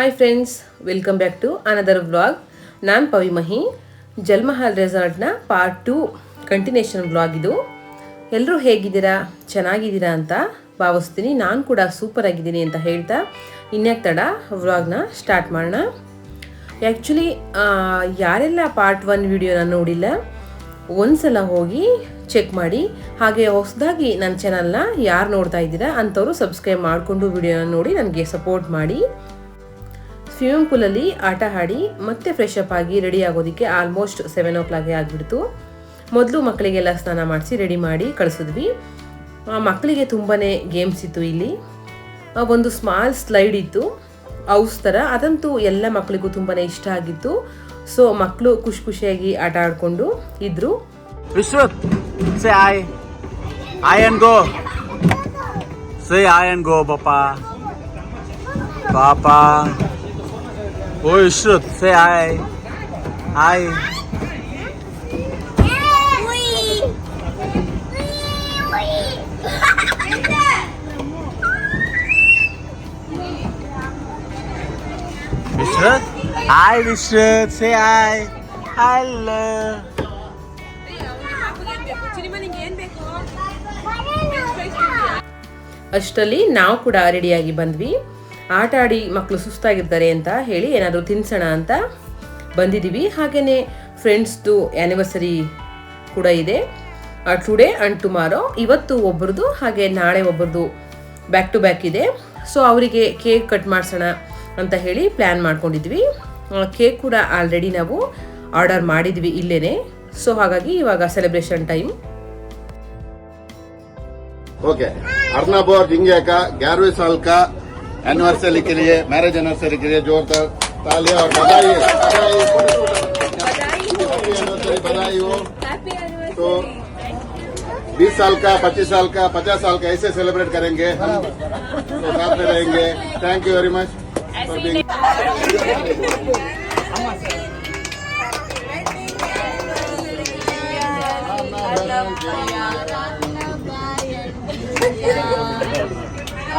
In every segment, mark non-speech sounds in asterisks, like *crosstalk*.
Hi friends welcome back to another vlog ನಾನು ಪವಿಮಹಿ ಜಲ್ಮಹಲ್ ರೆಸಾರ್ಟ್ನ part two continuation vlog ಇದು. ಎಲ್ಲರೂ ಹೇಗಿದ್ದೀರಾ? ಚೆನ್ನಾಗಿದ್ದೀರಾ ಅಂತ ಭಾವಿಸ್ತೀನಿ. ನಾನು ಕೂಡ ಸೂಪರ್ ಆಗಿದ್ದೀನಿ ಅಂತ ಹೇಳ್ತಾ ಇನ್ಯಾಕೆ ತಡ ವ್ಲಾಗ್ನ ಸ್ಟಾರ್ಟ್ ಮಾಡೋಣ. ಆ್ಯಕ್ಚುಲಿ ಯಾರೆಲ್ಲ ಪಾರ್ಟ್ ಒನ್ ವಿಡಿಯೋನ ನೋಡಿಲ್ಲ, ಒಂದ್ಸಲ ಹೋಗಿ ಚೆಕ್ ಮಾಡಿ. ಹಾಗೆ ಹೊಸದಾಗಿ ನನ್ನ ಚಾನಲ್ನ ಯಾರು ನೋಡ್ತಾ ಇದ್ದೀರಾ ಅಂಥವ್ರು ಸಬ್ಸ್ಕ್ರೈಬ್ ಮಾಡಿಕೊಂಡು ವಿಡಿಯೋನ ನೋಡಿ ನನಗೆ ಸಪೋರ್ಟ್ ಮಾಡಿ. ಸ್ವಿಮ್ಮಿಂಗ್ ಪೂಲಲ್ಲಿ ಆಟ ಆಡಿ ಮತ್ತೆ ಫ್ರೆಶ್ ಅಪ್ ಆಗಿ ರೆಡಿ ಆಗೋದಕ್ಕೆ ಆಲ್ಮೋಸ್ಟ್ ಸೆವೆನ್ ಓ ಕ್ಲಾಗೆ ಆಗಿಬಿಡ್ತು. ಮೊದಲು ಮಕ್ಕಳಿಗೆಲ್ಲ ಸ್ನಾನ ಮಾಡಿಸಿ ರೆಡಿ ಮಾಡಿ ಕಳಿಸಿದ್ವಿ. ಮಕ್ಕಳಿಗೆ ತುಂಬಾ ಗೇಮ್ಸ್ ಇತ್ತು ಇಲ್ಲಿ. ಒಂದು ಸ್ಮಾಲ್ ಸ್ಲೈಡ್ ಇತ್ತು ಔಸ್ ಥರ ಅದಂತೂ ಎಲ್ಲ ಮಕ್ಕಳಿಗೂ ತುಂಬಾ ಇಷ್ಟ ಆಗಿತ್ತು. ಸೊ ಮಕ್ಕಳು ಖುಷಿ ಖುಷಿಯಾಗಿ ಆಟ ಆಡಿಕೊಂಡು ಇದ್ರು. ಗೋ ಗೋ ಪಾಪ I and go. Say I and go, Papa. Papa. Oh, Vishwat, say I. I. Vishwat. Hi, Vishwat. Say I. Hello. ಅಷ್ಟರಲ್ಲಿ ನಾವು ಕೂಡ ರೆಡಿಯಾಗಿ ಬಂದ್ವಿ ಆಟ ಆಡಿ ಮಕ್ಕಳು ಸುಸ್ತಾಗಿರ್ತಾರೆ ಅಂತ ಹೇಳಿ ಏನಾದರೂ ತಿನ್ಸೋಣ ಅಂತ ಬಂದಿದ್ದೀವಿ. ಹಾಗೆಯೇ ಫ್ರೆಂಡ್ಸ್ದು ಆ್ಯನಿವರ್ಸರಿ ಕೂಡ ಇದೆ. ಟುಡೇ ಆ್ಯಂಡ್ ಟುಮಾರೋ ಇವತ್ತು ಒಬ್ಬರದು ಹಾಗೆ ನಾಳೆ ಒಬ್ಬರದು ಬ್ಯಾಕ್ ಟು ಬ್ಯಾಕ್ ಇದೆ. ಸೊ ಅವರಿಗೆ ಕೇಕ್ ಕಟ್ ಮಾಡಿಸೋಣ ಅಂತ ಹೇಳಿ ಪ್ಲ್ಯಾನ್ ಮಾಡ್ಕೊಂಡಿದ್ವಿ. ಕೇಕ್ ಕೂಡ ಆಲ್ರೆಡಿ ನಾವು ಆರ್ಡರ್ ಮಾಡಿದ್ವಿ ಇಲ್ಲೇ ಸೊ ಹಾಗಾಗಿ ಇವಾಗ ಸೆಲೆಬ್ರೇಷನ್ ಟೈಮ್ ಓಕೆ ಅರ್ನಾಬೋರ್ ಡಿಂಗ್ಯಾಕ ಗ್ಯಾರ್ವೆ ಸಾಲ್ಕಾ एनिवर्सरी के लिए मैरिज एनिवर्सरी के लिए जोरदार तालियाँ और बधाई बधाई हो। तो 20 साल का 25 साल का 50 साल का ऐसे सेलिब्रेट करेंगे हम। तो साथ में रहेंगे। Thank you very much for being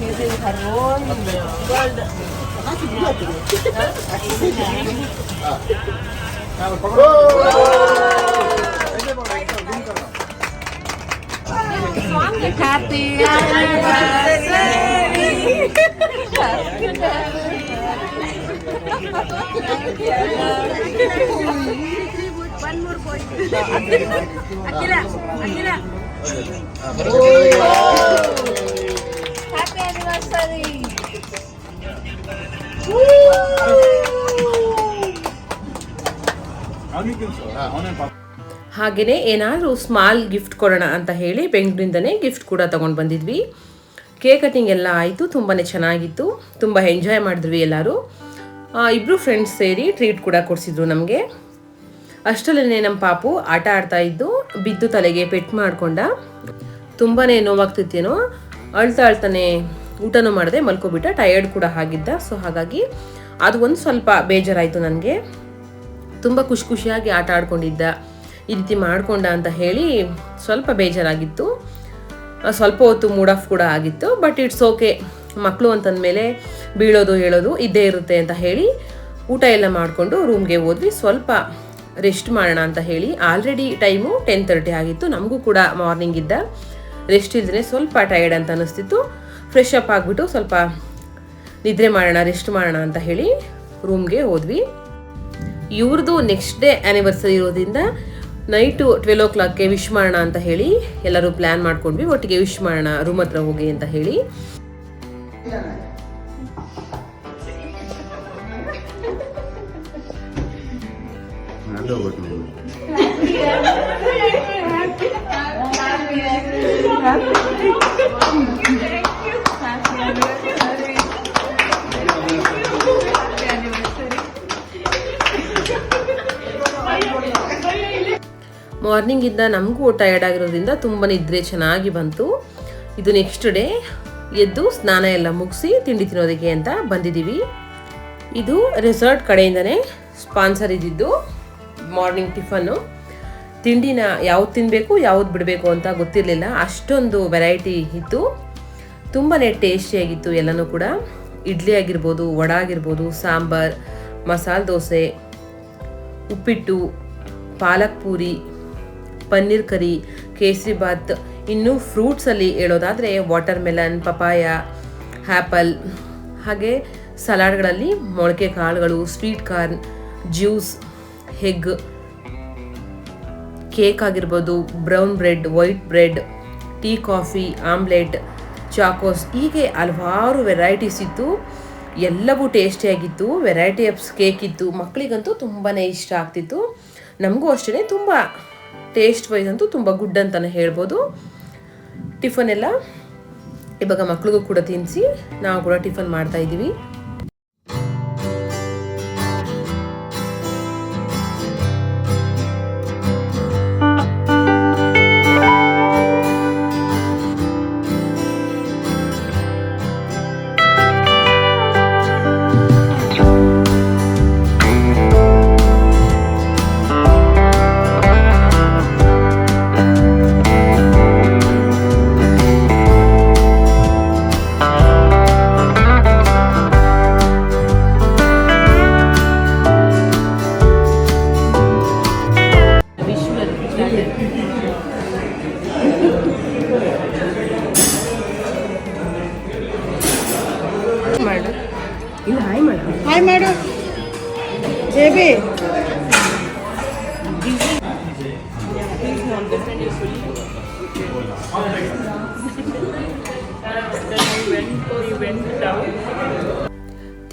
Siril Harun. Well, kasi bulat eh. Kasi sila. Happy anniversary! One more point. Akila! Akila! Akila! Anniversary. ಹಾಗೆಯೇ ಏನಾದರೂ ಸ್ಮಾಲ್ ಗಿಫ್ಟ್ ಕೊಡೋಣ ಅಂತ ಹೇಳಿ ಬೆಂಗಳೂರಿಂದನೇ ಗಿಫ್ಟ್ ಕೂಡ ತೊಗೊಂಡು ಬಂದಿದ್ವಿ. ಕೇಕ್ ಕಟಿಂಗ್ ಎಲ್ಲ ಆಯಿತು ತುಂಬಾ ಚೆನ್ನಾಗಿತ್ತು. ತುಂಬ ಎಂಜಾಯ್ ಮಾಡಿದ್ವಿ ಎಲ್ಲರೂ. ಇಬ್ಬರು ಫ್ರೆಂಡ್ಸ್ ಸೇರಿ ಟ್ರೀಟ್ ಕೂಡ ಕೊಡಿಸಿದ್ರು ನಮಗೆ. ಅಷ್ಟರಲ್ಲೇ ನಮ್ಮ ಪಾಪು ಆಟ ಆಡ್ತಾ ಇದ್ದು ಬಿದ್ದು ತಲೆಗೆ ಪೆಟ್ಟು ಮಾಡಿಕೊಂಡ. ತುಂಬಾ ನೋವಾಗ್ತಿತ್ತೇನೋ ಅಳ್ತಾ ಅಳ್ತಾನೆ ಊಟನೂ ಮಾಡಿದೆ, ಮಲ್ಕೊಬಿಟ್ಟ ಟಯರ್ಡ್ ಕೂಡ ಆಗಿದ್ದ. ಸೊ ಹಾಗಾಗಿ ಅದು ಒಂದು ಸ್ವಲ್ಪ ಬೇಜಾರಾಯಿತು ನನಗೆ. ತುಂಬ ಖುಷಿ ಖುಷಿಯಾಗಿ ಆಟ ಆಡ್ಕೊಂಡಿದ್ದ. ಈ ರೀತಿ ಮಾಡ್ಕೊಂಡ ಅಂತ ಹೇಳಿ ಸ್ವಲ್ಪ ಬೇಜಾರಾಗಿತ್ತು. ಸ್ವಲ್ಪ ಹೊತ್ತು ಮೂಡ್ ಆಫ್ ಕೂಡ ಆಗಿತ್ತು ಬಟ್ ಇಟ್ಸ್ ಓಕೆ ಮಕ್ಕಳು ಅಂತಂದಮೇಲೆ ಬೀಳೋದು ಹೇಳೋದು ಇದ್ದೇ ಇರುತ್ತೆ ಅಂತ ಹೇಳಿ ಊಟ ಎಲ್ಲ ಮಾಡಿಕೊಂಡು ರೂಮ್ಗೆ ಹೋದ್ವಿ. ಸ್ವಲ್ಪ ರೆಸ್ಟ್ ಮಾಡೋಣ ಅಂತ ಹೇಳಿ. ಆಲ್ರೆಡಿ ಟೈಮು ಟೆನ್ ತರ್ಟಿ ಆಗಿತ್ತು, ನಮಗೂ ಕೂಡ ಮಾರ್ನಿಂಗ್ ಇದ್ದ. ರೆಸ್ಟ್ ಇದ್ರೆ ಸ್ವಲ್ಪ ಟಯರ್ಡ್ ಅಂತ ಅನಿಸ್ತಿತ್ತು. ಫ್ರೆಶ್ ಅಪ್ ಆಗಿಬಿಟ್ಟು ಸ್ವಲ್ಪ ನಿದ್ರೆ ಮಾಡೋಣ ರೆಸ್ಟ್ ಮಾಡೋಣ ಅಂತ ಹೇಳಿ ರೂಮ್ಗೆ ಹೋದ್ವಿ. ಇವ್ರದ್ದು ನೆಕ್ಸ್ಟ್ ಡೇ ಆ್ಯನಿವರ್ಸರಿ ಇರೋದ್ರಿಂದ ನೈಟು ಟ್ವೆಲ್ ಓ ಕ್ಲಾಕ್ಗೆ ವಿಶ್ ಮಾಡೋಣ ಅಂತ ಹೇಳಿ ಎಲ್ಲರೂ ಪ್ಲ್ಯಾನ್ ಮಾಡ್ಕೊಂಡ್ವಿ. ಒಟ್ಟಿಗೆ ವಿಶ್ ಮಾಡೋಣ ರೂಮ್ ಹತ್ರ ಹೋಗಿ ಅಂತ ಹೇಳಿ. ಮಾರ್ನಿಂಗಿಂದ ನಮಗೂ ಟಯರ್ಡ್ ಆಗಿರೋದ್ರಿಂದ ತುಂಬ ನಿದ್ರೆ ಚೆನ್ನಾಗಿ ಬಂತು. ಇದು ನೆಕ್ಸ್ಟ್ ಡೇ ಎದ್ದು ಸ್ನಾನ ಎಲ್ಲ ಮುಗಿಸಿ ತಿಂಡಿ ತಿನ್ನೋದಕ್ಕೆ ಅಂತ ಬಂದಿದ್ದೀವಿ. ಇದು ರೆಸಾರ್ಟ್ ಕಡೆಯಿಂದನೇ ಸ್ಪಾನ್ಸರ್ ಇದ್ದಿದ್ದು ಮಾರ್ನಿಂಗ್ ಟಿಫನ್ನು ತಿಂಡಿನ ಯಾವ್ದು ತಿನ್ನಬೇಕು ಯಾವ್ದು ಬಿಡಬೇಕು ಅಂತ ಗೊತ್ತಿರಲಿಲ್ಲ. ಅಷ್ಟೊಂದು ವೆರೈಟಿ ಇತ್ತು. ತುಂಬಾ ಟೇಸ್ಟಿಯಾಗಿತ್ತು ಎಲ್ಲನೂ ಕೂಡ. ಇಡ್ಲಿ ಆಗಿರ್ಬೋದು, ವಡ ಆಗಿರ್ಬೋದು, ಸಾಂಬಾರ್, ಮಸಾಲೆ ದೋಸೆ, ಉಪ್ಪಿಟ್ಟು, ಪಾಲಕ್ ಪೂರಿ ಪನ್ನೀರ್ ಕರಿ, ಕೇಸರಿ ಬಾತ್ ಇನ್ನು ಫ್ರೂಟ್ಸಲ್ಲಿ ಹೇಳೋದಾದರೆ ವಾಟರ್ ಮೆಲನ್ ಪಪಾಯ ಆಪಲ್ ಹಾಗೆ ಸಲಾಡ್ಗಳಲ್ಲಿ ಮೊಳಕೆ ಕಾಳುಗಳು sweet corn juice egg cake ಆಗಿರ್ಬೋದು brown bread white bread tea coffee omelette Chocos ಹೀಗೆ ಹಲವಾರು ವೆರೈಟೀಸ್ ಇತ್ತು ಎಲ್ಲವೂ ಟೇಸ್ಟಿಯಾಗಿತ್ತು ವೆರೈಟಿ ಆಫ್ಸ್ ಕೇಕ್ ಇತ್ತು ಮಕ್ಕಳಿಗಂತೂ ತುಂಬಾ ಇಷ್ಟ ಆಗ್ತಿತ್ತು. ನಮಗೂ ಅಷ್ಟೇ ತುಂಬ ಟೇಸ್ಟ್ ವೈಸ್ ಅಂತೂ ತುಂಬ ಗುಡ್ ಅಂತಲೇ ಹೇಳ್ಬೋದು. ಟಿಫನ್ ಎಲ್ಲ ಇವಾಗ ಮಕ್ಳಿಗೂ ಕೂಡ ತಿನ್ನಿಸಿ ನಾವು ಕೂಡ ಟಿಫನ್ ಮಾಡ್ತಾ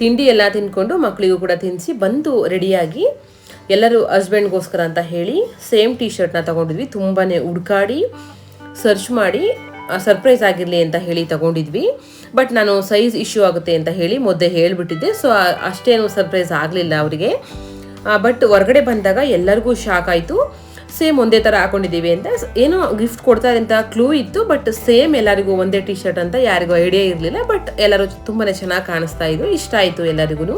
ತಿಂಡಿ ಎಲ್ಲ ತಿನ್ಕೊಂಡು ಮಕ್ಕಳಿಗೂ ಕೂಡ ತಿನ್ನಿಸಿ ಬಂದು ರೆಡಿಯಾಗಿ ಎಲ್ಲರೂ ಹಸ್ಬೆಂಡ್ಗೋಸ್ಕರ ಅಂತ ಹೇಳಿ ಸೇಮ್ ಟೀ ಶರ್ಟ್ನ ತಗೊಂಡಿದ್ವಿ. ತುಂಬಾ ಹುಡ್ಕಾಡಿ ಸರ್ಚ್ ಮಾಡಿ ಸರ್ಪ್ರೈಸ್ ಆಗಿರಲಿ ಅಂತ ಹೇಳಿ ತಗೊಂಡಿದ್ವಿ. ಬಟ್ ನಾನು ಸೈಜ್ ಇಶ್ಯೂ ಆಗುತ್ತೆ ಅಂತ ಹೇಳಿ ಮೊದಲೇ ಹೇಳಿಬಿಟ್ಟಿದ್ದೆ. ಸೊ ಅಷ್ಟೇನು ಸರ್ಪ್ರೈಸ್ ಆಗಲಿಲ್ಲ ಅವರಿಗೆ. ಬಟ್ ಹೊರಗಡೆ ಬಂದಾಗ ಎಲ್ಲರಿಗೂ ಶಾಕ್ ಆಯಿತು. ಸೇಮ್ ಒಂದೇ ಥರ ಹಾಕೊಂಡಿದ್ದೀವಿ ಅಂತ. ಏನೋ ಗಿಫ್ಟ್ ಕೊಡ್ತಾರೆ ಅಂತ ಕ್ಲೂ ಇತ್ತು ಬಟ್ ಸೇಮ್ ಎಲ್ಲರಿಗೂ ಒಂದೇ ಟಿ ಶರ್ಟ್ ಅಂತ ಯಾರಿಗೂ ಐಡಿಯಾ ಇರಲಿಲ್ಲ ಬಟ್ ಎಲ್ಲರೂ ತುಂಬಾ ಚೆನ್ನಾಗಿ ಕಾಣಿಸ್ತಾ ಇದ್ರು. ಇಷ್ಟ ಆಯಿತು ಎಲ್ಲರಿಗೂ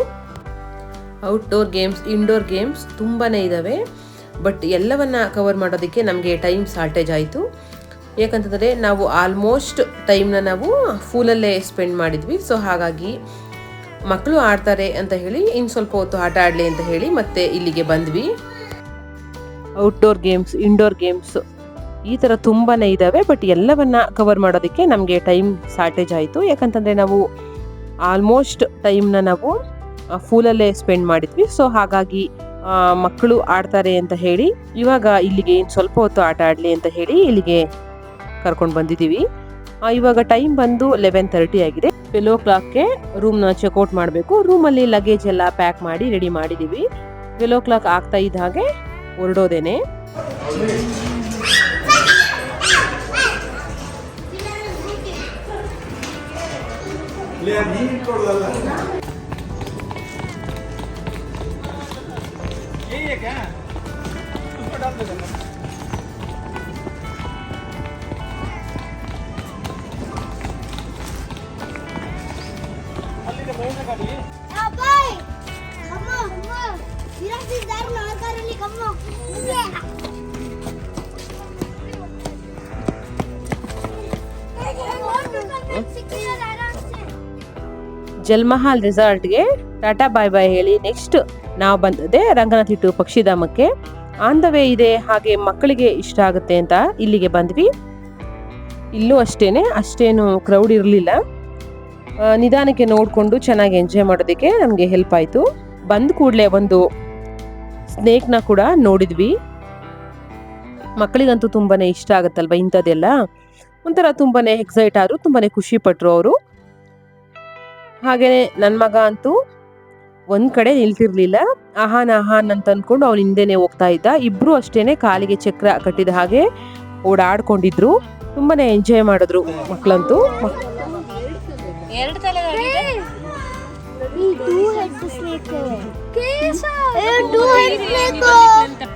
ಔಟ್ಡೋರ್ ಗೇಮ್ಸ್ ಇಂಡೋರ್ ಗೇಮ್ಸ್ ತುಂಬಾ ಇದ್ದಾವೆ ಬಟ್ ಎಲ್ಲವನ್ನ ಕವರ್ ಮಾಡೋದಕ್ಕೆ ನಮಗೆ ಟೈಮ್ ಶಾರ್ಟೇಜ್ ಆಯಿತು. ಯಾಕಂತಂದರೆ ನಾವು ಆಲ್ಮೋಸ್ಟ್ ಟೈಮ್ನ ನಾವು ಫೂಲಲ್ಲೇ ಸ್ಪೆಂಡ್ ಮಾಡಿದ್ವಿ ಸೊ ಹಾಗಾಗಿ ಮಕ್ಕಳು ಆಡ್ತಾರೆ ಅಂತ ಹೇಳಿ, ಇನ್ನು ಸ್ವಲ್ಪ ಹೊತ್ತು ಆಟ ಆಡಲಿ ಅಂತ ಹೇಳಿ ಮತ್ತೆ ಇಲ್ಲಿಗೆ ಬಂದ್ವಿ. ಔಟ್ಡೋರ್ ಗೇಮ್ಸ್ ಇಂಡೋರ್ ಗೇಮ್ಸ್ ಈ ಥರ ತುಂಬಾ ಇದ್ದಾವೆ ಬಟ್ ಎಲ್ಲವನ್ನ ಕವರ್ ಮಾಡೋದಕ್ಕೆ ನಮಗೆ ಟೈಮ್ ಶಾರ್ಟೇಜ್ ಆಯಿತು. ಯಾಕಂತಂದರೆ ನಾವು ಆಲ್ಮೋಸ್ಟ್ ಟೈಮ್ನ ನಾವು ಫೂಲಲ್ಲೇ ಸ್ಪೆಂಡ್ ಮಾಡಿದ್ವಿ. ಸೊ ಹಾಗಾಗಿ ಮಕ್ಕಳು ಆಡ್ತಾರೆ ಅಂತ ಹೇಳಿ, ಇವಾಗ ಇಲ್ಲಿಗೆ ಇನ್ನು ಸ್ವಲ್ಪ ಹೊತ್ತು ಆಟ ಆಡಲಿ ಅಂತ ಹೇಳಿ ಇಲ್ಲಿಗೆ ಕರ್ಕೊಂಡು ಬಂದಿದ್ದೀವಿ. ಇವಾಗ ಟೈಮ್ ಬಂದು ಲೆವೆನ್ ತರ್ಟಿ ಆಗಿದೆ. ಓ ಕ್ಲಾಕ್ಗೆ ರೂಮ್ನ ಚೆಕ್ಔಟ್ ಮಾಡಬೇಕು. ರೂಮಲ್ಲಿ ಲಗೇಜ್ ಎಲ್ಲ ಪ್ಯಾಕ್ ಮಾಡಿ ರೆಡಿ ಮಾಡಿದ್ದೀವಿ. ಓ ಕ್ಲಾಕ್ ಆಗ್ತಾ ಇದ್ದ ಹಾಗೆ ಹೊರಡೋದೇನೆ ಜಲ್ಮಹಾಲ್ ರೆಸಾರ್ಟ್ಗೆ ಟಾಟಾ ಬಾಯ್ ಬಾಯ್ ಹೇಳಿ ನೆಕ್ಸ್ಟ್ ನಾವು ಬಂದದ್ದೇ ರಂಗನಾಥಿಟ್ಟು ಪಕ್ಷಿಧಾಮಕ್ಕೆ. ಆನ್ ದ ವೇ ಇದೆ, ಹಾಗೆ ಮಕ್ಕಳಿಗೆ ಇಷ್ಟ ಆಗುತ್ತೆ ಅಂತ ಇಲ್ಲಿಗೆ ಬಂದ್ವಿ. ಇಲ್ಲೂ ಅಷ್ಟೇನೆ, ಅಷ್ಟೇನು ಕ್ರೌಡ್ ಇರಲಿಲ್ಲ. ನಿಧಾನಕ್ಕೆ ನೋಡಿಕೊಂಡು ಚೆನ್ನಾಗಿ ಎಂಜಾಯ್ ಮಾಡೋದಕ್ಕೆ ನಮಗೆ ಹೆಲ್ಪ್ ಆಯಿತು. ಬಂದ ಕೂಡಲೇ ಒಂದು ಸ್ನೇಕ್ನ ಕೂಡ ನೋಡಿದ್ವಿ. ಮಕ್ಕಳಿಗಂತೂ ತುಂಬಾ ಇಷ್ಟ ಆಗುತ್ತಲ್ವ ಇಂಥದ್ದೆಲ್ಲ? ಒಂಥರ ತುಂಬಾ ಎಕ್ಸೈಟ್ ಆದ್ರು ತುಂಬಾ ಖುಷಿ ಪಟ್ರು ಅವರು. ಹಾಗೇನೆ ನನ್ನ ಮಗ ಅಂತೂ ಒಂದ್ ಕಡೆ ನಿಲ್ತಿರ್ಲಿಲ್ಲ. ಆಹಾನ್ ಆಹಾನ್ ಅಂತ ಅನ್ಕೊಂಡು ಅವ್ನ ಹಿಂದೆನೆ ಹೋಗ್ತಾ ಇದ್ದ. ಇಬ್ರು ಅಷ್ಟೇನೆ ಕಾಲಿಗೆ ಚಕ್ರ ಕಟ್ಟಿದ ಹಾಗೆ ಓಡಾಡ್ಕೊಂಡಿದ್ರು. ತುಂಬಾನೇ ಎಂಜಾಯ್ ಮಾಡಿದ್ರು ಮಕ್ಕಳಂತೂ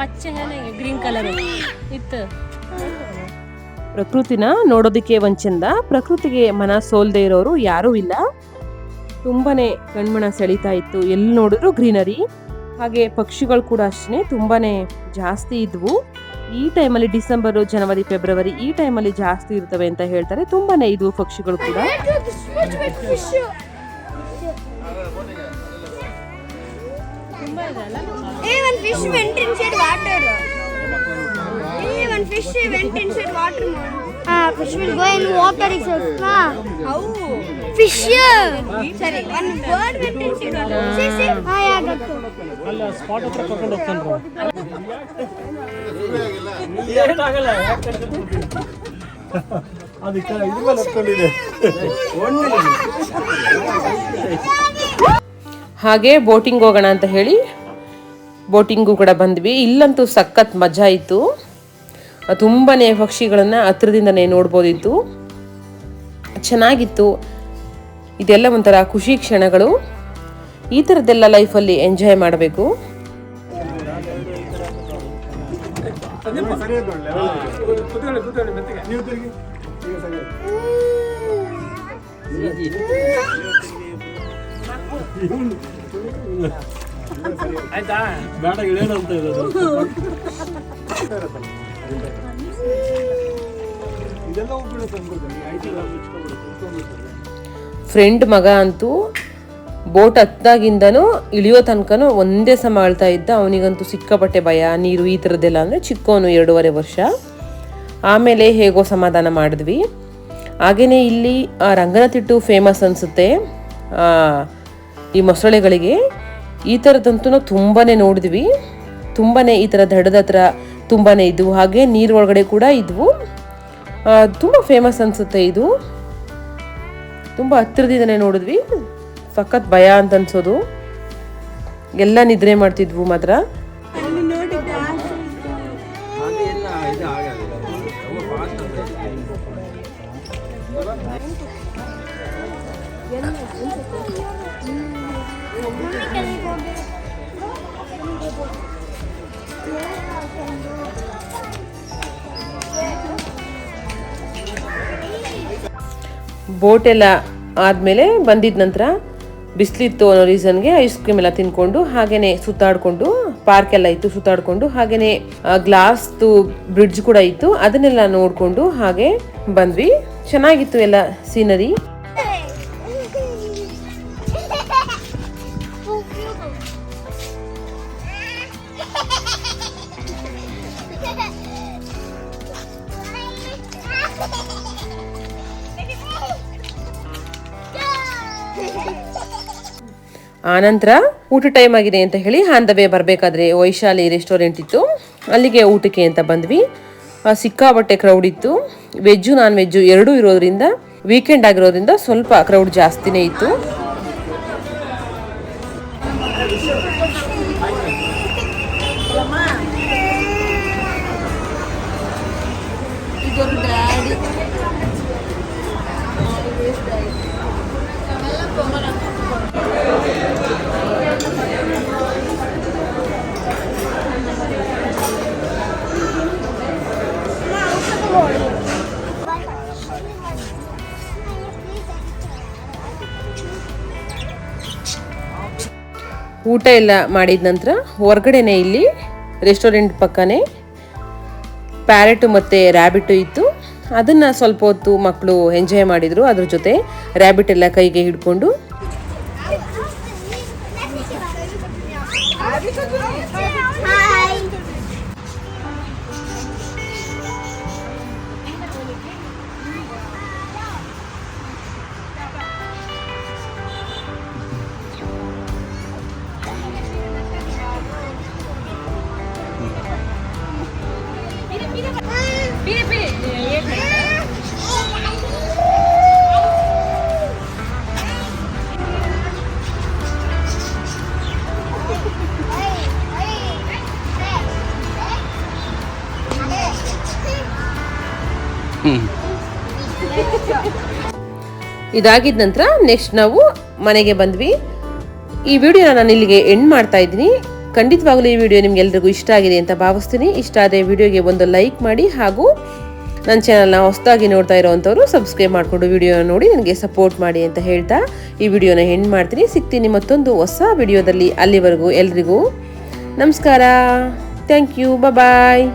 ಪಚ್ಚೆ ಗ್ರೀನ್ ಕಲರ್ ಇತ್ತು. ಪ್ರಕೃತಿನ ನೋಡೋದಕ್ಕೆ ಒಂದು ಚಂದ ಪ್ರಕೃತಿಗೆ ಮನ ಸೋಲ್ದೆ ಇರೋರು ಯಾರೂ ಇಲ್ಲ. ತುಂಬಾ ಕಣ್ಮಣ ಸೆಳೀತಾ ಇತ್ತು. ಎಲ್ಲಿ ನೋಡಿದ್ರು ಗ್ರೀನರಿ. ಹಾಗೆ ಪಕ್ಷಿಗಳು ಕೂಡ ಅಷ್ಟೇ ತುಂಬಾ ಜಾಸ್ತಿ ಇದ್ವು. ಈ ಟೈಮಲ್ಲಿ ಡಿಸೆಂಬರು, ಜನವರಿ, ಫೆಬ್ರವರಿ ಈ ಟೈಮಲ್ಲಿ ಜಾಸ್ತಿ ಇರ್ತವೆ ಅಂತ ಹೇಳ್ತಾರೆ. ತುಂಬಾ ಇದ್ವು ಪಕ್ಷಿಗಳು ಕೂಡ. Fish entry fish went one fish went inside water. Ah, fish will go in water itself. Ah. How? Fish. Sorry, one bird went inside water. See, see. Ah, yeah, got to. ಹಾಗೆ boating ಹೋಗೋಣ ಅಂತ ಹೇಳಿ boating ಕೂಡ ಬಂದ್ವಿ ಇಲ್ಲಂತೂ ಸಖತ್ ಮಜಾ ಇತ್ತು ತುಂಬಾನೇ ಪಕ್ಷಿಗಳನ್ನು ಹತ್ರದಿಂದನೇ ನೋಡ್ಬೋದಿತ್ತು. ಚೆನ್ನಾಗಿತ್ತು. ಇದೆಲ್ಲ ಒಂಥರ ಖುಷಿ ಕ್ಷಣಗಳು. ಈ ಥರದ್ದೆಲ್ಲ ಲೈಫಲ್ಲಿ ಎಂಜಾಯ್ ಮಾಡಬೇಕು. ಫ್ರೆಂಡ್ ಮಗ ಅಂತೂ ಬೋಟ್ ಹತ್ತಾಗಿಂದನೂ ಇಳಿಯೋ ತನಕನೂ ಒಂದೇ ಸಮ ಅಳ್ತಾ ಇದ್ದ. ಅವನಿಗಂತೂ ಸಿಕ್ಕಾಪಟ್ಟೆ ಭಯ, ನೀರು ಈ ಥರದ್ದೆಲ್ಲ ಅಂದರೆ ಚಿಕ್ಕವನು ಎರಡೂವರೆ ವರ್ಷ. ಆಮೇಲೆ ಹೇಗೋ ಸಮಾಧಾನ ಮಾಡಿದ್ವಿ. ಹಾಗೆಯೇ ಇಲ್ಲಿ ರಂಗನತಿಟ್ಟು ಫೇಮಸ್ ಅನಿಸುತ್ತೆ. ಈ ಮೊಸಳೆಗಳಿಗೆ. ಈ ಥರದಂತೂ ನಾವು ತುಂಬಾ ನೋಡಿದ್ವಿ. ತುಂಬಾ ಈ ಥರ ದಡದ ಹತ್ರ ತುಂಬಾ ಇದ್ವು. ಹಾಗೆ ನೀರು ಒಳಗಡೆ ಕೂಡ ಇದ್ವು. ತುಂಬ ಫೇಮಸ್ ಅನಿಸುತ್ತೆ ಇದು. ತುಂಬ ಹತ್ತಿರದಿಂದನೇ ನೋಡಿದ್ವಿ. ಸಖತ್ ಭಯ ಅಂತ ಅನ್ಸೋದು. ಎಲ್ಲ ನಿದ್ರೆ ಮಾಡ್ತಿದ್ವು ಮಾತ್ರ. ಬೋಟ್ ಎಲ್ಲ ಆದಮೇಲೆ ಬಂದಿದ ನಂತರ ಬಿಸಿಲಿತ್ತು ಅನ್ನೋ ರೀಸನ್ಗೆ ಐಸ್ ಕ್ರೀಮ್ ಎಲ್ಲ ತಿನ್ಕೊಂಡು ಹಾಗೇನೆ ಸುತ್ತಾಡಿಕೊಂಡು ಪಾರ್ಕ್ ಎಲ್ಲ ಇತ್ತು ಸುತ್ತಾಡಿಕೊಂಡು, ಹಾಗೇನೆ ಗ್ಲಾಸ್ದು ಬ್ರಿಡ್ಜ್ ಕೂಡ ಇತ್ತು. ಅದನ್ನೆಲ್ಲ ನೋಡ್ಕೊಂಡು ಹಾಗೆ ಬಂದ್ವಿ. ಚೆನ್ನಾಗಿತ್ತು ಎಲ್ಲ ಸೀನರಿ *laughs* ಆನಂತರ ಊಟ ಟೈಮ್ ಆಗಿದೆ ಅಂತ ಹೇಳಿ ವೇ ಬರಬೇಕಾದ್ರೆ ವೈಶಾಲಿ ರೆಸ್ಟೋರೆಂಟ್ ಇತ್ತು. ಅಲ್ಲಿಗೆ ಊಟಕ್ಕೆ ಅಂತ ಬಂದ್ವಿ. ಸಿಕ್ಕಾಬಟ್ಟೆ ಕ್ರೌಡ್ ಇತ್ತು. ವೆಜ್ಜು ನಾನ್ ವೆಜ್ಜು ಎರಡೂ ಇರೋದ್ರಿಂದ ವೀಕೆಂಡ್ ಆಗಿರೋದ್ರಿಂದ ಸ್ವಲ್ಪ ಕ್ರೌಡ್ ಜಾಸ್ತಿನೇ ಇತ್ತು. ಊಟ ಎಲ್ಲ ಮಾಡಿದ ನಂತರ ಹೊರಗಡೆನೆ ಇಲ್ಲಿ ರೆಸ್ಟೋರೆಂಟ್ ಪಕ್ಕನೇ ಪ್ಯಾರೆಟು ಮತ್ತು ರ್ಯಾಬಿಟು ಇತ್ತು. ಅದನ್ನು ಸ್ವಲ್ಪ ಹೊತ್ತು ಮಕ್ಕಳು ಎಂಜಾಯ್ ಮಾಡಿದರು. ಅದ್ರ ಜೊತೆ ರ್ಯಾಬಿಟ್ ಎಲ್ಲ ಕೈಗೆ ಹಿಡ್ಕೊಂಡು ಇದಾಗಿದ ನಂತರ ನೆಕ್ಸ್ಟ್ ನಾವು ಮನೆಗೆ ಬಂದ್ವಿ. ಈ ವಿಡಿಯೋನ ನಾನು ಇಲ್ಲಿಗೆ ಎಂಡ್ ಮಾಡ್ತಾ ಇದ್ದೀನಿ. ಖಂಡಿತವಾಗಲೂ ಈ ವಿಡಿಯೋ ನಿಮ್ಗೆಲ್ರಿಗೂ ಇಷ್ಟ ಆಗಿದೆ ಅಂತ ಭಾವಿಸ್ತೀನಿ. ಇಷ್ಟ ಆದರೆ ವಿಡಿಯೋಗೆ ಒಂದು ಲೈಕ್ ಮಾಡಿ ಹಾಗೂ ನನ್ನ ಚಾನಲ್ನ ಹೊಸದಾಗಿ ನೋಡ್ತಾ ಇರೋವಂಥವ್ರು ಸಬ್ಸ್ಕ್ರೈಬ್ ಮಾಡಿಕೊಂಡು ವಿಡಿಯೋನ ನೋಡಿ, ನನಗೆ ಸಪೋರ್ಟ್ ಮಾಡಿ ಅಂತ ಹೇಳ್ತಾ ಈ ವಿಡಿಯೋನ ಎಂಡ್ ಮಾಡ್ತೀನಿ. ಸಿಗ್ತೀನಿ ಮತ್ತೊಂದು ಹೊಸ ವಿಡಿಯೋದಲ್ಲಿ ಅಲ್ಲಿವರೆಗೂ ಎಲ್ರಿಗೂ. ನಮಸ್ಕಾರ. Thank you bye